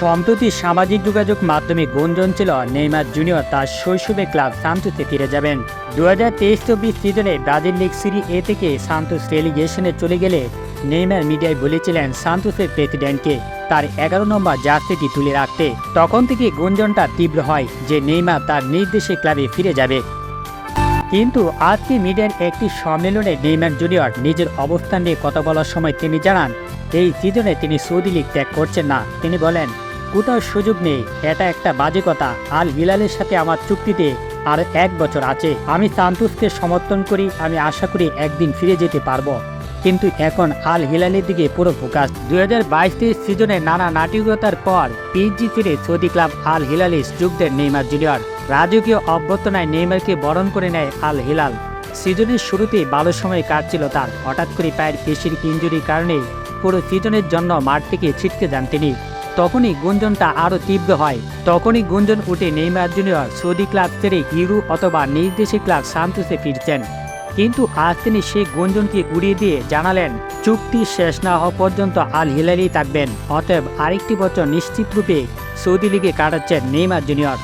সম্প্রতি সামাজিক যোগাযোগ মাধ্যমে গুঞ্জন ছিল নেইমার জুনিয়র তার শৈশবে ক্লাব সান্তোসে ফিরে যাবেন। দু হাজার তেইশ চব্বিশ সিজনে ব্রাজিল লিগ সিরি এ থেকে সান্তোস রেলিগেশনে চলে গেলে নেইমার মিডিয়ায় বলেছিলেন সান্তোসের প্রেসিডেন্টকে তার এগারো নম্বর জার্সিটি তুলে রাখতে। তখন থেকে গুঞ্জনটা তীব্র হয় যে নেইমার তার নির্দেশে ক্লাবে ফিরে যাবে। কিন্তু আজকে মিডিয়ার একটি সম্মেলনে নেইমার জুনিয়র নিজের অবস্থান নিয়ে কথা বলার সময় তিনি জানান, এই সিজনে তিনি সৌদি লীগ ত্যাগ করছেন না। তিনি বলেন, কোথাও সুযোগ নেই, এটা একটা বাজে কথা। আল হিলালের সাথে আমার চুক্তিতে আর এক বছর আছে। আমি সান্তুসকে সমর্থন করি, আমি আশা করি একদিন ফিরে যেতে পারব। কিন্তু এখন আল হিলালের দিকে পুরো ফোকাস। দুই হাজার বাইশ তেইশ সিজনে নানা নাটকীয়তার পর পিএইচজি ফিরে সৌদি ক্লাব আল হিলালে যোগ দেন নেইমার জুনিয়র। রাজকীয় অভ্যর্থনায় নেইমারকে বরণ করে নেয় আল হিলাল। সিজনের শুরুতেই ভালো সময় কাটছিল তার। হঠাৎ করে পায়ের পেশির ইঞ্জুরির কারণে পুরো সিজনের জন্য মাঠ থেকে ছিটকে যান তিনি। তখনই গুঞ্জনটা আরও তীব্র হয়। তখনই গুঞ্জন উঠে নেইমার জুনিয়র সৌদি ক্লাব ছেড়ে ইউরো অথবা নিজ ক্লাব সান্তোসে ফিরছেন। কিন্তু আজ তিনি সেই গুঞ্জনকে উড়িয়ে দিয়ে জানালেন, চুক্তি শেষ না হওয়া পর্যন্ত আল হিলালি থাকবেন। অতএব আরেকটি বছর নিশ্চিত রূপে সৌদি লিগে কাটাচ্ছেন নেইমার জুনিয়র।